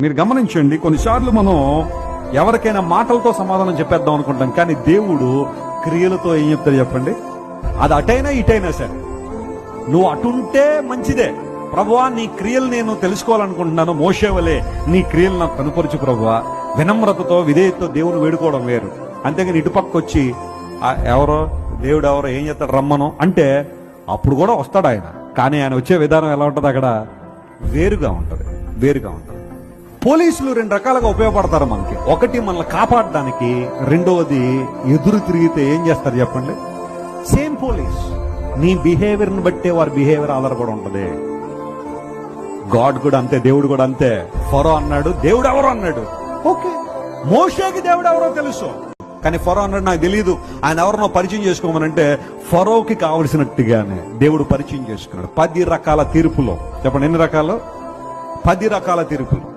మీరు గమనించండి కొన్నిసార్లు మనం ఎవరికైనా మాటలతో సమాధానం చెప్పేద్దాం అనుకుంటాం కానీ దేవుడు క్రియలతో ఏం చెప్తాడు చెప్పండి? అది అటైనా ఇటైనా సరే. నువ్వు అటుంటే మంచిదే. ప్రభువా నీ క్రియలు నేను తెలుసుకోవాలనుకుంటున్నాను. మోసేవలే నీ క్రియలు నాకు కనుపరచు ప్రభువా. వినమ్రతతో విధేయతతో దేవుని వేడుకోవడం వేరు. అంతేగాని ఇటుపక్క వచ్చి ఎవరో? దేవుడు ఎవరో? ఏం చేస్తాడు? రమ్మను. అంటే అప్పుడు కూడా వస్తాడు ఆయన. కానీ ఆయన వచ్చే విధానం ఎలా ఉంటుంది అక్కడ? వేరుగా ఉంటుంది. వేరుగా ఉంటుంది. పోలీసులు రెండు రకాలుగా ఉపయోగపడతారు మనకి. ఒకటి మనల్ని కాపాడడానికి రెండవది ఎదురు తిరిగితే ఏం చేస్తారు చెప్పండి? Same police. నీ బిహేవియర్ని బట్టే వారి బిహేవియర్ ఆధారపడి ఉంటుంది. గాడ్ కూడా అంతే దేవుడు కూడా అంతే. ఫరో అన్నాడు దేవుడు ఎవరు అన్నాడు. ఓకే. మోషేకి దేవుడు ఎవరో తెలుసు. కానీ ఫరో అన్నాడు నాకు తెలియదు ఆయన ఎవరినో పరిచయం చేసుకోమనంటే ఫరోకి కావలసినట్టుగానే దేవుడు పరిచయం చేసుకున్నాడు. పది రకాల తీర్పులో. చెప్పండి ఎన్ని రకాలు? పది రకాల తీర్పులు.